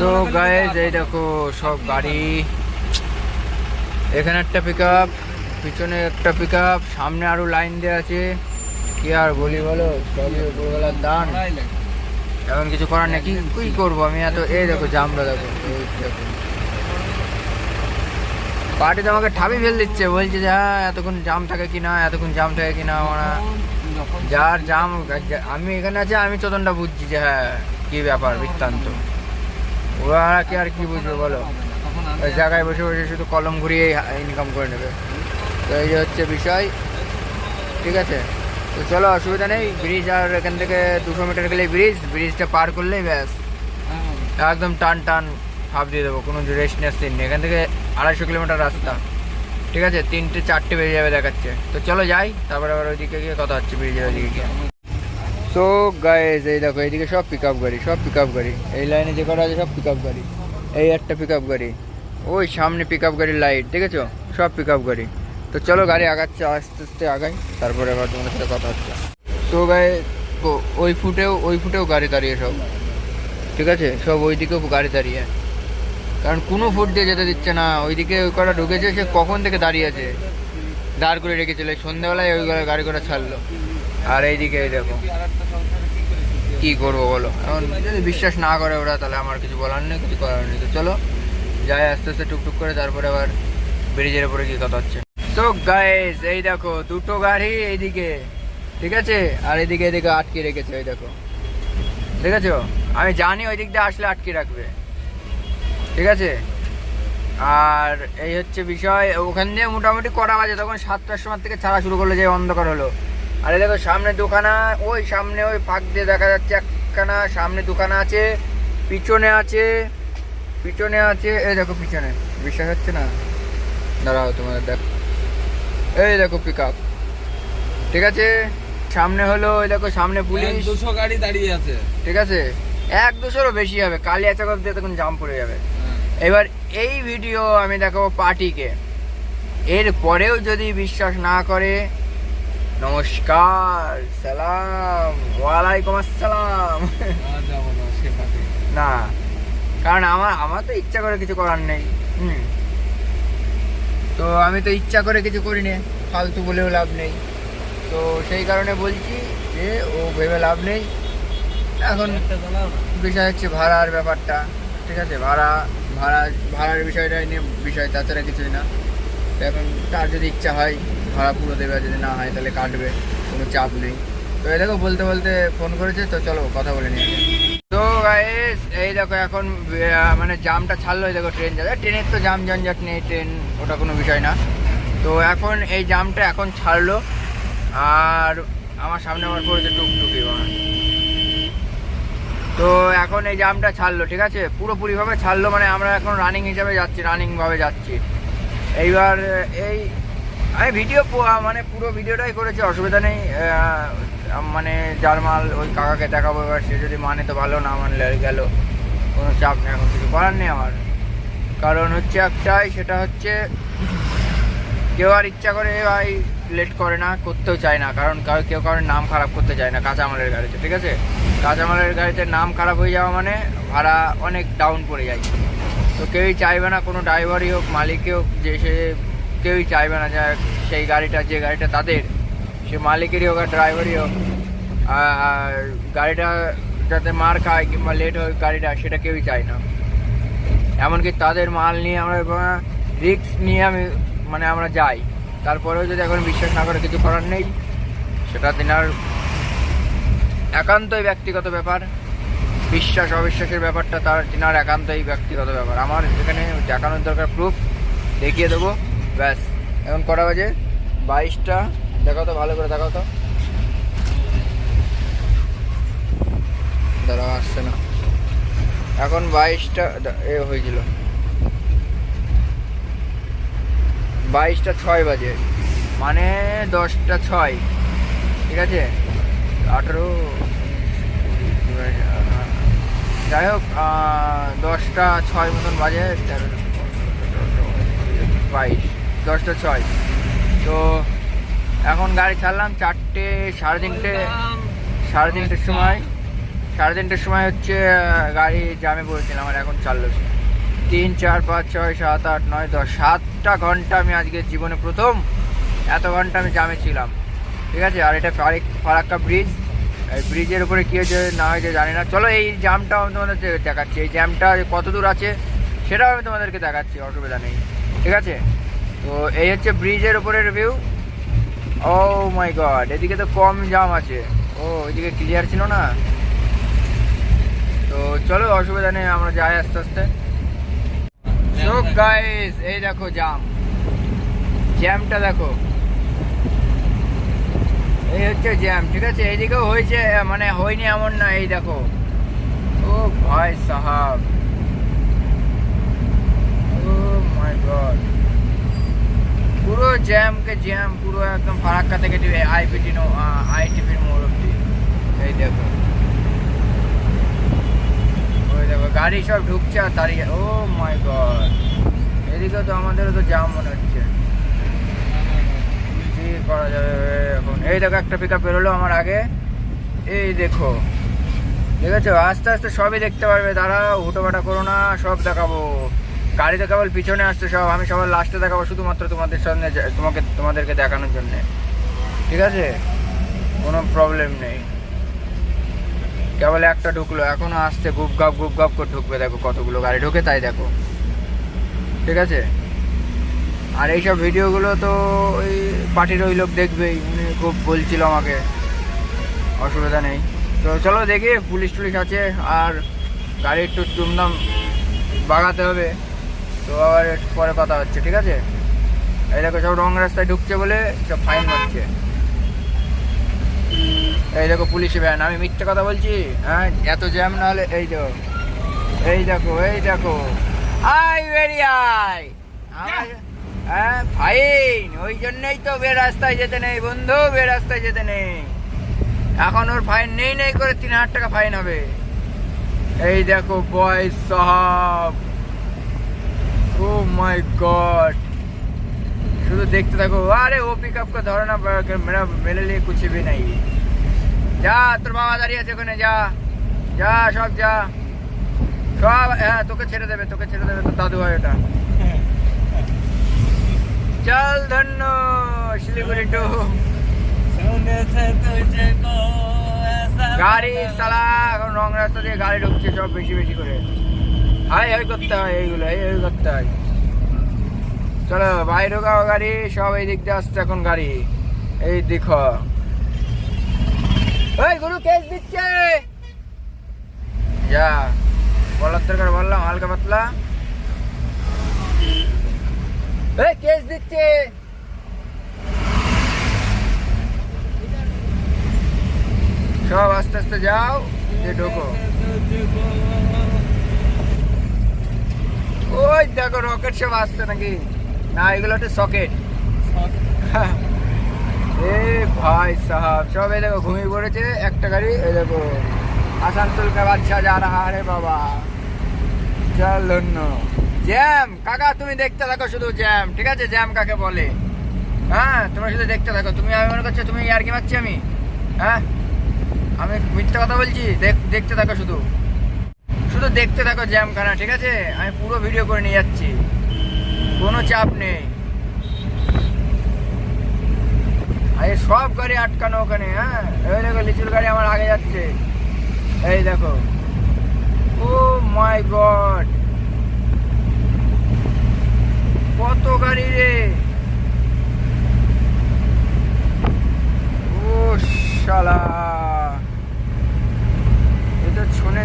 তো গাইজ এই দেখো সব গাড়ি। এখানে একটা পিক আপ পিছনে একটা পিক আপ সামনে আরও লাইন দেওয়া আছে। কি আর বলি বলো সবই উপরবেলার দান। এখন কিছু করার নেই কি কি করব আমি এত এই দেখো জামরা দেখো এই দেখো। পার্টিতে আমাকে ঠাবি ফেল দিচ্ছে বলছে যে হ্যাঁ এতক্ষণ জাম থাকে কি না এতক্ষণ জাম থাকে কি না আমরা যার জাম আমি এখানে আছি আমি চোদনটা বুঝছি যে হ্যাঁ কি ব্যাপার বৃত্তান্ত। ওরা কি আর কি বুঝবে বলো? ওই জায়গায় বসে বসে শুধু কলম ঘুরিয়ে ইনকাম করে নেবে। তো এই হচ্ছে বিষয় ঠিক আছে? তো চলো অসুবিধা নেই ব্রিজ আর এখান থেকে দুশো মিটার গেলেই ব্রিজ ব্রিজটা পার করলেই ব্যাস। একদম টান টান হাফ দিয়ে দেবো কোনো রেস্ট সিন নেই। এখান থেকে আড়াইশো কিলোমিটার রাস্তা। ঠিক আছে? তিনটে চারটে বেজে যাবে দেখাচ্ছে। তো চলো যাই তারপরে আবার ওইদিকে গিয়ে কথা হচ্ছে ব্রিজের ওইদিকে গিয়ে। তো গাইজ এই দেখো, এইদিকে সব পিক আপ গাড়ি, সব পিক আপ গাড়ি। এই লাইনে যে করা আছে, সব পিক আপ গাড়ি। এই একটা পিক আপ গাড়ি। ওই সামনে পিক আপ লাইট দেখেছ? সব পিক আপ গাড়ি। তো চলো গাড়ি আগাচ্ছে, আস্তে আস্তে আগাই। তারপরে আবার তোমার সাথে কথা হচ্ছে। তো গায়ে ওই ফুটেও ওই ফুটেও গাড়ি দাঁড়িয়ে সব। ঠিক আছে? সব ওইদিকেও গাড়ি দাঁড়িয়ে। কারণ কোনো ফুট দিয়ে যেতে দিচ্ছে না। ওইদিকে ওই কটা ঢুকেছে, সে কখন থেকে দাঁড়িয়ে আছে? দাঁড় করে রেখেছিল। সন্ধ্যাবেলায় ওই গাড়ি করে ছাড়লো। আর এইদিকে এই দেখো। কি করব বলো? এখন যদি বিশ্বাস না করে ওরা, তাহলে আমার কিছু বলার নেই, কিছু করার নেই। তো চলো, যাই আস্তে আস্তে টুকটুক করে, তারপরে আবার ব্রিজের উপরে কি কথা হচ্ছে। তো গাইস এই দেখো, দুটো গাড়ি এইদিকে, ঠিক আছে? আর এদিকে এদিকে আটকে রেখেছে ওই দেখো। ঠিক আছে? আমি জানি ওই দিক দিয়ে আসলে আটকে রাখবে। ঠিক আছে? আর এই হচ্ছে বিষয়, ওখান দিয়ে মোটামুটি করা বাজে? তখন সাতটার সময় থেকে ছাড়া শুরু করল যে অন্ধকার হলো। আরে দেখো সামনে দোকানা ওই সামনে ওই ফাঁক দিয়ে দেখা যাচ্ছে একখানা সামনে দোকান আছে পিছনে আছে পিছনে আছে এই দেখো পিছনে বিশ্বাস হচ্ছে না? দাঁড়াও তোমাদের দেখো এই দেখো পিক আপ ঠিক আছে? সামনে হলো ওই দেখো সামনে পুলিশ। দুশো গাড়ি দাঁড়িয়ে আছে। ঠিক আছে? এক দুশোরও বেশি হবে কালিয়া চাকর দিয়ে তখন জাম পড়ে যাবে। এবার এই ভিডিও আমি দেখাবো পার্টিকে। এর পরেও যদি বিশ্বাস না করে নমস্কার, সালাম, ওয়ালাইকুম আসসালাম। না না কারণ আমার আমার তো ইচ্ছা করে কিছু করার নেই, হুম। তো আমি তো ইচ্ছা করে কিছু করিনি, ফালতু বলেও লাভ নেই। তো সেই কারণে বলছি যে, ও ভেবে লাভ নেই। এখন বিষয় হচ্ছে ভাড়ার ব্যাপারটা, ঠিক আছে? ভাড়া ভাড়া, ভাড়ার বিষয়টা নিয়ে বিষয়, তাছাড়া কিছুই না। এখন তার যদি ইচ্ছা হয় ভাড়া পুরো দেবে, যদি না হয় তাহলে কাটবে, কোনো চাপ নেই। তো এই দেখো, বলতে বলতে ফোন করেছে, তো চলো কথা বলে নিয়ে। তো এই দেখো এখন মানে জামটা ছাড়লো, এই দেখো ট্রেন যাবে। ট্রেনের তো জাম জঞ্জাট নেই ট্রেন ওটা কোনো বিষয় না। তো এখন এই জামটা এখন ছাড়লো, আর আমার সামনে আবার পড়েছে টুকটুকি আমার তো এখন এই জামটা ছাড়লো, ঠিক আছে? পুরোপুরিভাবে ছাড়লো মানে আমরা এখন রানিং হিসাবে যাচ্ছি রানিংভাবে যাচ্ছি। এইবার, এই আমি ভিডিও মানে পুরো ভিডিওটাই করেছি, অসুবিধা নেই। মানে যার মাল ওই কাকাকে দেখাবো, এবার সে যদি মানে তো ভালো না মানলে গেল, কোনো চাপ নেই, এখন কিছু করার নেই আমার। কারণ হচ্ছে একটাই, সেটা হচ্ছে কেউ আর ইচ্ছা করে ভাই লেট করে না, করতেও চায় না। কারণ কারও কেউ কারোর নাম খারাপ করতে চায় না, কাঁচামালের গাড়িতে, ঠিক আছে? কাঁচামালের গাড়িতে নাম খারাপ হয়ে যাওয়া মানে ভাড়া অনেক ডাউন পড়ে যায়। তো কেউই চাইবে না, কোনো ড্রাইভারই হোক, মালিকই হোক, যে সে কেউই চাইবে না যে সেই গাড়িটা, যে গাড়িটা তাদের, সে মালিকেরই হোক আর ড্রাইভারই হোক আর গাড়িটা যাতে মার খায় কিংবা লেট হয় গাড়িটা, সেটা কেউই চায় না। এমনকি তাদের মাল নিয়ে আমরা রিস্ক নিয়ে আমি মানে আমরা যাই। তারপরেও যদি এখন বিশ্বাস না করে কিছু করার নেই, সেটা তিনার একান্তই ব্যক্তিগত ব্যাপার। বিশ্বাস, অবিশ্বাসের ব্যাপারটা তার তিনার একান্তই ব্যক্তিগত ব্যাপার। আমার এখানে দেখানোর দরকার প্রুফ দেখিয়ে দেবো। ব্যাস, এখন কটা বাজে? বাইশটা। দেখাও তো, ভালো করে দেখাও তো। দাঁড়াও, আসছে না। এখন বাইশটা এ হয়েছিল। বাইশটা ছয় বাজে। মানে দশটা ছয়। ঠিক আছে? আঠেরো, যাই হোক দশটা ছয় মতন বাজে বাইশ। দশটা ছয়। তো এখন গাড়ি ছাড়লাম চারটে, সাড়ে তিনটে, সাড়ে তিনটের সময়। সাড়ে তিনটের সময় হচ্ছে গাড়ি জামে পড়েছিলাম আমার এখন চাললো তিন, চার, পাঁচ, ছয়, সাত, আট, নয়, দশ, সাতটা ঘণ্টা আমি আজকে জীবনে প্রথম এত ঘণ্টা আমি জামে ছিলাম। ঠিক আছে? আর এটা ফারিক, ফারাক্কা ব্রিজ এই ব্রিজের উপরে কী হয়েছে না হয়েছে জানি না। চলো এই জ্যামটা আমি তোমাদের দেখাচ্ছি। এই জ্যামটা কত দূর আছে, সেটাও আমি তোমাদেরকে দেখাচ্ছি, অসুবিধা নেই। ঠিক আছে? তো এই হচ্ছে ব্রিজের উপরের ভিউ ও মাই গড এদিকে তো কম জাম আছে। ও, এদিকে ক্লিয়ার ছিল না? তো চলো, অসুবিধা নেই, আমরা যাই আস্তে আস্তে। গাইস এই দেখো জাম জ্যামটা দেখো। এই হচ্ছে জ্যাম ঠিক আছে? এইদিকেও হয়েছে মানে হয়নি এমন না, এই দেখো। ও ভাই সাহাব। ও মাই গড পুরো জ্যামকে জ্যাম পুরো একদম ফারাক্কা থেকে আইপিটি আইটিপির মোড় অব্দি। এই দেখো। ওই দেখো, গাড়ি সব ঢুকছে আর দাঁড়িয়ে, ও মাই গড এদিকে তো আমাদেরও তো জ্যাম মনে হচ্ছে। কি করা যাবে এখন। এই দেখো, একটা পিক আপ বেরোলো আমার আগে। এই দেখো। দেখেছ? আস্তে আস্তে সবই দেখতে পারবে। দাঁড়া হুটোপাটা করো না, সব দেখাবো। গাড়িতে কেবল পিছনে আসছে, সব আমি সবার লাস্টে দেখাবো শুধুমাত্র তোমাদের সামনে তোমাকে, তোমাদেরকে দেখানোর জন্যে। ঠিক আছে? কোনো প্রবলেম নেই। কেবল একটা ঢুকলো, এখনও আসছে, গুপ গাপ গুপ গাপ করে ঢুকবে, দেখো কতগুলো গাড়ি ঢুকে, তাই দেখো। ঠিক আছে? আর এইসব ভিডিওগুলো তো ওই পার্টির ওই লোক দেখবেই, উনি খুব বলছিল আমাকে। অসুবিধা নেই। তো চলো দেখি পুলিশ টুলিশ আছে, আর গাড়ি একটু দুমদাম বাগাতে হবে। তো আবার পরে কথা হচ্ছে, ঠিক আছে? এই দেখো সব রং রাস্তায় ঢুকছে বলে সব ফাইন হচ্ছে এই দেখো পুলিশ ভ্যান আমি মিথ্যে কথা বলছি? হ্যাঁ এত জ্যাম না হলে, এই দেখো এই দেখো এই দেখো। আই ভেরি আই হ্যাঁ ফাইন ওই জন্যই তো বে রাস্তায় যেতে নেই, বন্ধু, বে রাস্তায় যেতে নেই। এখন ওর ফাইন নেই নেই করে তিন হাজার টাকা ফাইন হবে। এই দেখো বয়স সাহাব। ও মাই গড শুধু দেখতে থাকো। আরে, ও পিক আপ করে ধরো না মেলে নিয়ে কিছু ভি নাই। যা, তোর বাবা দাঁড়িয়ে আছে ওখানে, যা। যা, সব যা। সব হ্যাঁ তোকে ছেড়ে দেবে, তোকে ছেড়ে দেবে তোর দাদু ভাই ওটা। চল ধন্য, শিলিগুড়ি টু। গাড়ি সালা এখন রং রাস্তা দিয়ে গাড়ি ঢুকছে, সব বেশি বেশি করে। হাই হাই করতে হয় এইগুলো, এই করতে হয় চলো, বাইরে ঢোকাও গাড়ি, সব এই দিক দিয়ে আসছে এখন গাড়ি। এই দেখো এই, গুরু, কেস দিচ্ছে। যা, বলার দরকার, বললাম, হালকা পাতলা। এই, কেস দিচ্ছে। সব আস্তে আস্তে যাও যে ঢোকো। ওই দেখো রকেট সব আসছে নাকি? না এগুলো হচ্ছে সকেট। এ ভাই সাহাব সব এই দেখো ঘুমিয়ে পড়েছে একটা গাড়ি এই দেখো আসানসোল কা বাচ্চা যা রে বাবা। চল জ্যাম কাকা তুমি দেখতে থাকো শুধু জ্যাম ঠিক আছে? জ্যাম কাকে বলে? হ্যাঁ তোমরা শুধু দেখতে থাকো। তুমি আমি মনে করছ তুমি আর কি মারছি আমি হ্যাঁ? আমি মিথ্যা কথা বলছি দেখ- দেখতে থাকো শুধু। শুধু দেখতে থাকো জ্যামখানা ঠিক আছে? আমি পুরো ভিডিও করে নিয়ে যাচ্ছি। কোনো চাপ নেই। আরে সব গাড়ি আটকানো ওখানে হ্যাঁ? এই দেখো, লিচুর গাড়ি আমার আগে যাচ্ছে। এই দেখো। Oh my god! কত গাড়ি রে! ও শালা!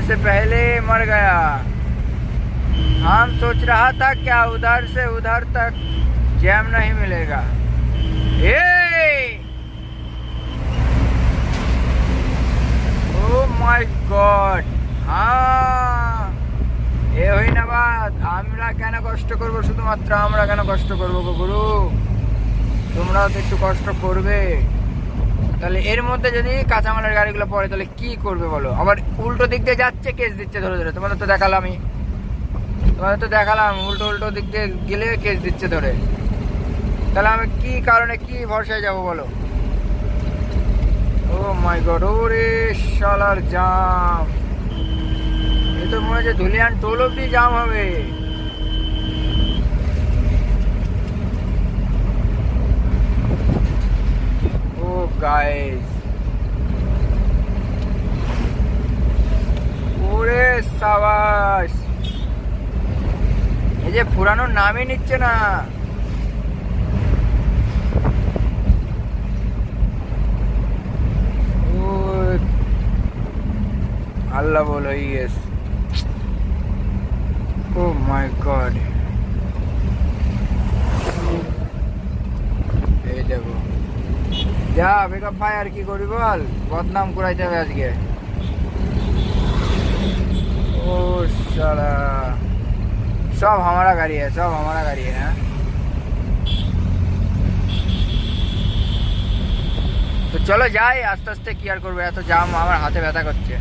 से पहले मर गया हम सोच रहा था क्या उधर से उधर तक जैम नहीं मिलेगा ए ओ माय गॉड হ্যাঁ এ হই না বাদ আমরা কেন কষ্ট করব শুধুমাত্র আমরা কেন কষ্ট করব গো গুরু তোমরাও তো একটু কষ্ট করবে তাহলে এর মধ্যে যদি কাঁচামালের গাড়িগুলো পড়ে, তাহলে কি করবে বলো? আবার উল্টো দিক দিয়ে যাচ্ছে, কেস দিচ্ছে ধরে ধরে। তোমাদের তো দেখালামই তোমাদের তো দেখালাম, উল্টো উল্টো দিক দিয়ে গেলে কেস দিচ্ছে ধরে। তাহলে আমি কি কারণে কি ভরসায় যাব বলো? ও মাই গড, ওরে শালার জাম। এ তো মনে হচ্ছে ধুলিয়ান টোল অব্দি জাম হবে ও গাইস ওরে সাবাস। এই যে ফুরানোর নামই নিচ্ছে না। আল্লাহ বলো ইয়েস ও মাই গড। এই দেখো। যা বেকআপ ভাই, আর কি করি বল? বদনাম করাইতে হবে আজকে। ও সব হামারা গাড়ি হ্যাঁ সব হামারা গাড়ি হ্যাঁ? তো চলো যাই, আস্তে আস্তে কি আর করব? এত জাম, আমার হাতে ব্যথা করছে।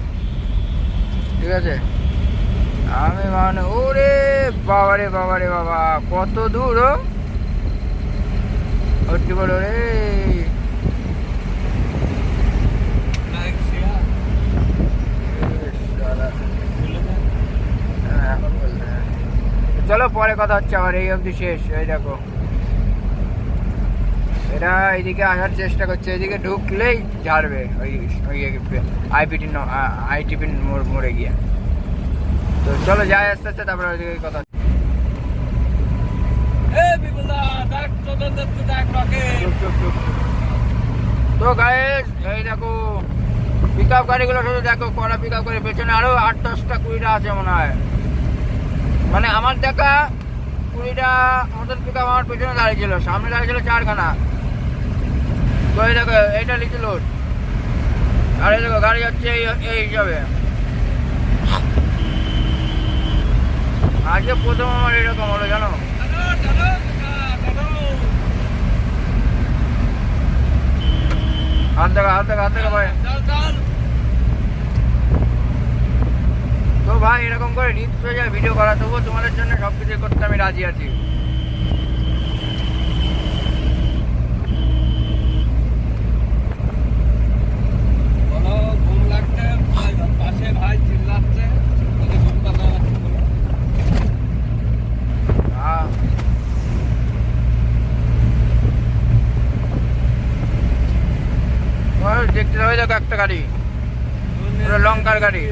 ঠিক আছে? আমি মানে ওরে বাবারে বাবারে, বাবা, কত দূর, ও? একটু বলো রে? পরে কথা হচ্ছে আবার এই অবধি শেষ এই দেখো। এরা এইদিকে আসার চেষ্টা করছে এদিকে ঢুকলেই ঝাড়বে ওই ওই আইপিটি আইটিপি মোড় গিয়ে। তো চলো যাই আস্তে আস্তে তারপরে ওইদিকে কথা। তো গায়েস এই দেখো পিক আপ গাড়িগুলো শুধু দেখো কড়া পিক আপ করে পেছনে আরও আট দশটা কুড়িটা আছে মনে হয়। মানে আমার দেখা কুড়িটা মতন পিক আমার পেছনে দাঁড়িয়ে ছিল সামনে দাঁড়িয়ে ছিল চারখানা। তো এই দেখো, এইটা লিচু লোড আর এই দেখো, গাড়ি যাচ্ছে এই এই হিসাবে। আজকে প্রথম আমার এরকম হলো, জানো? হাত দেখা হাত দেখা হাত দেখা, ভাই চল চল তো ভাই এরকম করে হয়ে যায় ভিডিও করা তবুও তোমাদের জন্য সব কিছু করতে আমি রাজি আছি। দেখতে হবে দেখো একটা গাড়ি পুরো লঙ্কার গাড়ি।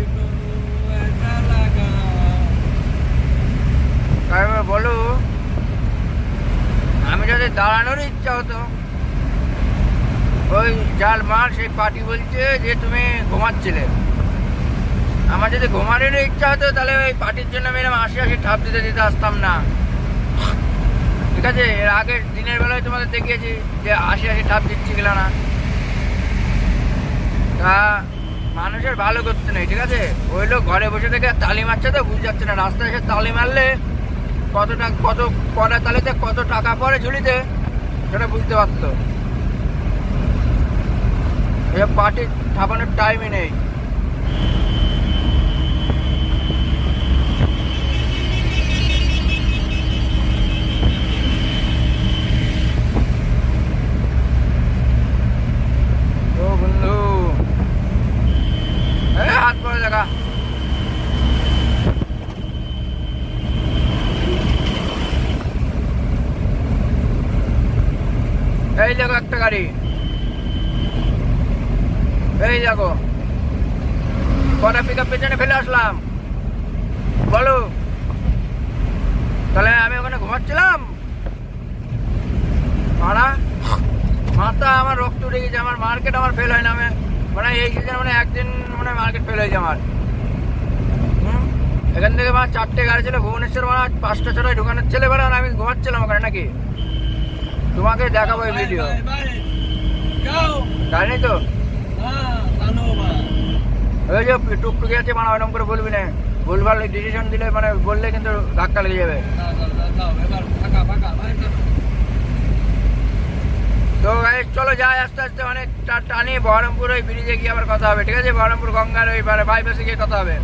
এবার বলো, আমি যদি দাঁড়ানোর ইচ্ছা হতো, ওই জাল মার সেই পার্টি বলছে যে তুমি ঘুমাচ্ছিলে। আমার যদি ঘুমানোর ইচ্ছা হতো, তাহলে ওই পার্টির জন্য আমি এরকম আশি আশি ঠাপ দিতে দিতে আসতাম না। ঠিক আছে, এর আগের দিনের বেলায় তোমাদের দেখিয়েছি যে আশি আশি ঠাপ দিচ্ছি গেল না। তা মানুষের ভালো করতে নেই, ঠিক আছে? ওই লোক ঘরে বসে থেকে তালি মারছে তো যাচ্ছে না। রাস্তায় এসে তালি মারলে কত টাকা, কত কটা তালিতে কত টাকা পড়ে ঝুলিতে, সেটা বুঝতে পারতো। এসব পার্টি ছাপানোর টাইমই নেই। ও বন্ধু। হাত পরে দেখা। এই দেখো একটা গাড়ি। এই দেখো। কটা পিক আপ পেছনে ফেলে আসলাম। বলো। তাহলে আমি ওখানে ঘুমাচ্ছিলাম? ভাড়া মাথা আমার রক্ত উঠে গেছে, আমার মার্কেট আমার ফেল হয় না, আমি মানে এই সিজন মানে একদিন মানে মার্কেট ফেল হয়েছে আমার? এখান থেকে আমার চারটে গাড়ি ছিল, ভুবনেশ্বর মানে পাঁচটা ছটায় ঢুকানোর ছেলে বেড়া আমি ঘুমাচ্ছিলাম ওখানে নাকি? তোমাকে দেখাবো ভিডিও নেই তো। হ্যাঁ ওই যে টুকটুকি আছে মানে ওরকম করে বলবি না। ভুলভাল ডিসিশন দিলে মানে বললে কিন্তু ধাক্কা লেগে যাবে। তো চলো যাই আস্তে আস্তে অনেক টানি বহরমপুর ওই ব্রিজে গিয়ে আবার কথা হবে ঠিক আছে? বহরমপুর গঙ্গার ওই মানে বাইপাসে গিয়ে কথা হবে।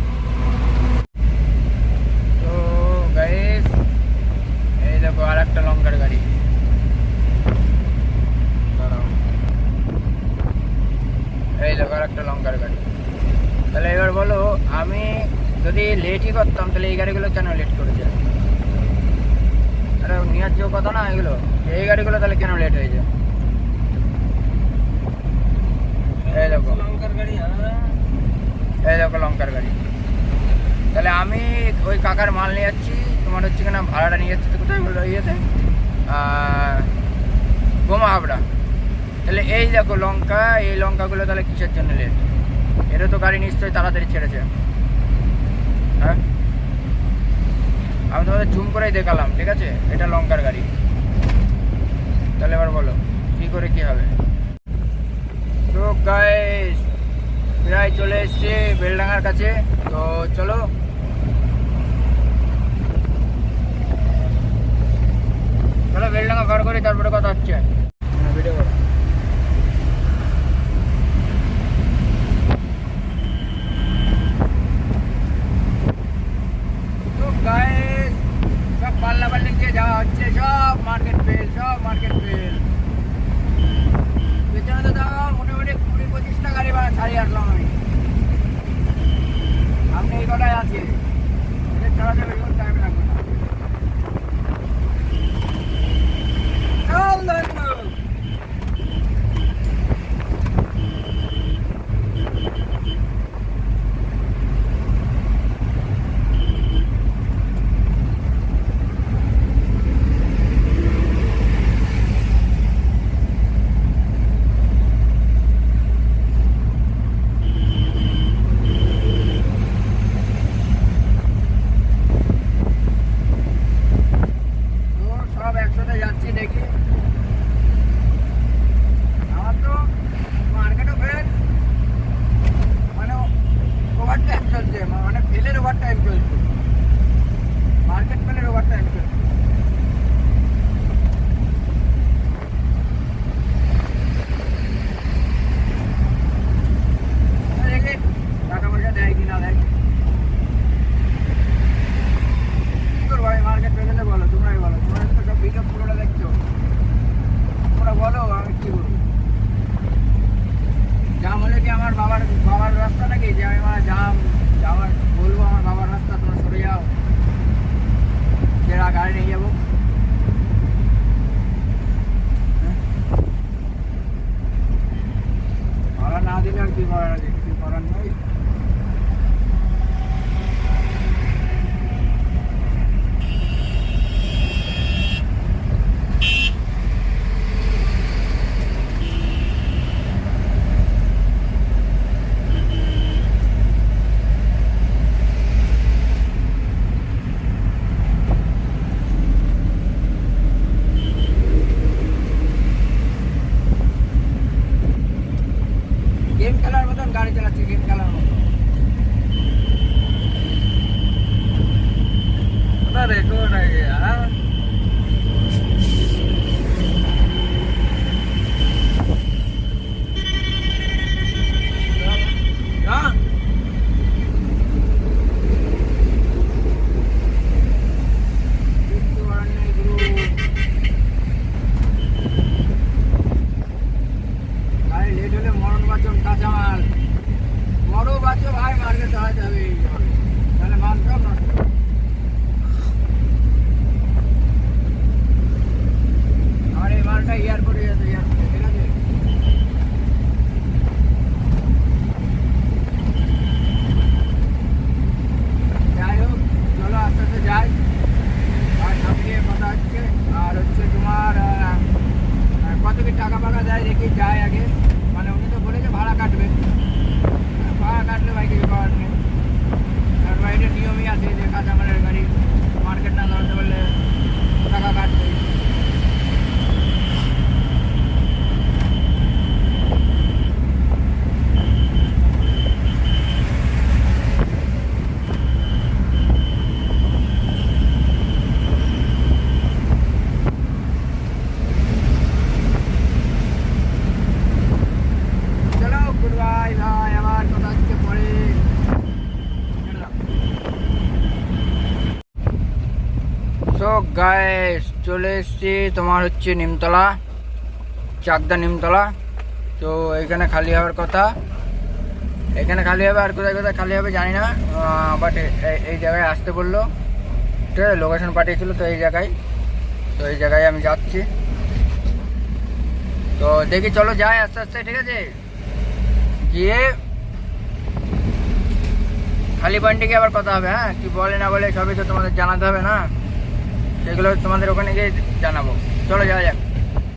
তো গাইস এই দেখো আর একটা লঙ্কার গাড়ি। এই দেখো একটা লঙ্কার গাড়ি। তাহলে এবার বলো, আমি যদি লেটই করতাম, তাহলে এই গাড়িগুলো কেন লেট করেছে? আরে নেওয়ার যে কথা না এগুলো, এই গাড়িগুলো তাহলে কেন লেট হয়েছে? এই দেখো। লঙ্কার গাড়ি এই দেখো লঙ্কার গাড়ি। তাহলে আমি ওই কাকার মাল নিয়ে যাচ্ছি, তোমার হচ্ছে কিনা ভাড়াটা নিয়ে যাচ্ছি কোথায় বলল ইয়েতে? গোমা হাবড়া তাহলে এই দেখো লঙ্কা, এই লঙ্কাগুলো তাহলে কিসের জন্য লেট এটা তো গাড়ি নিশ্চয়ই তাড়াতাড়ি ছেড়েছে। হ্যাঁ? আমি তোমাদের জুম করেই দেখালাম, ঠিক আছে? এটা লঙ্কার গাড়ি। তাহলে এবার বলো, কি করে কি হবে? তো গাইস প্রায় চলে এসছে বেলডাঙ্গার কাছে। তো চলো। চলো বেলডাঙ্গা ঘর করে তারপরে কথা হচ্ছে। গায়েস চলে এসছি। তোমার হচ্ছে নিমতলা, চাকদা নিমতলা। তো এখানে খালি হওয়ার কথা। এখানে খালি হবে আর কোথায় কোথায় খালি হবে জানি না বাট এই জায়গায় আসতে বলল। ঠিক আছে লোকেশন পাঠিয়েছিল তো এই জায়গায়। তো এই জায়গায় আমি যাচ্ছি। তো দেখি, চলো যাই আস্তে আস্তে, ঠিক আছে? গিয়ে খালি বান্ডিকে আবার কথা হবে হ্যাঁ? কি বলে না বলে সবই তো তোমাদের জানাতে হবে না। সেগুলো তোমাদের ওখানে গিয়ে জানাব। চলো যাওয়া যাক।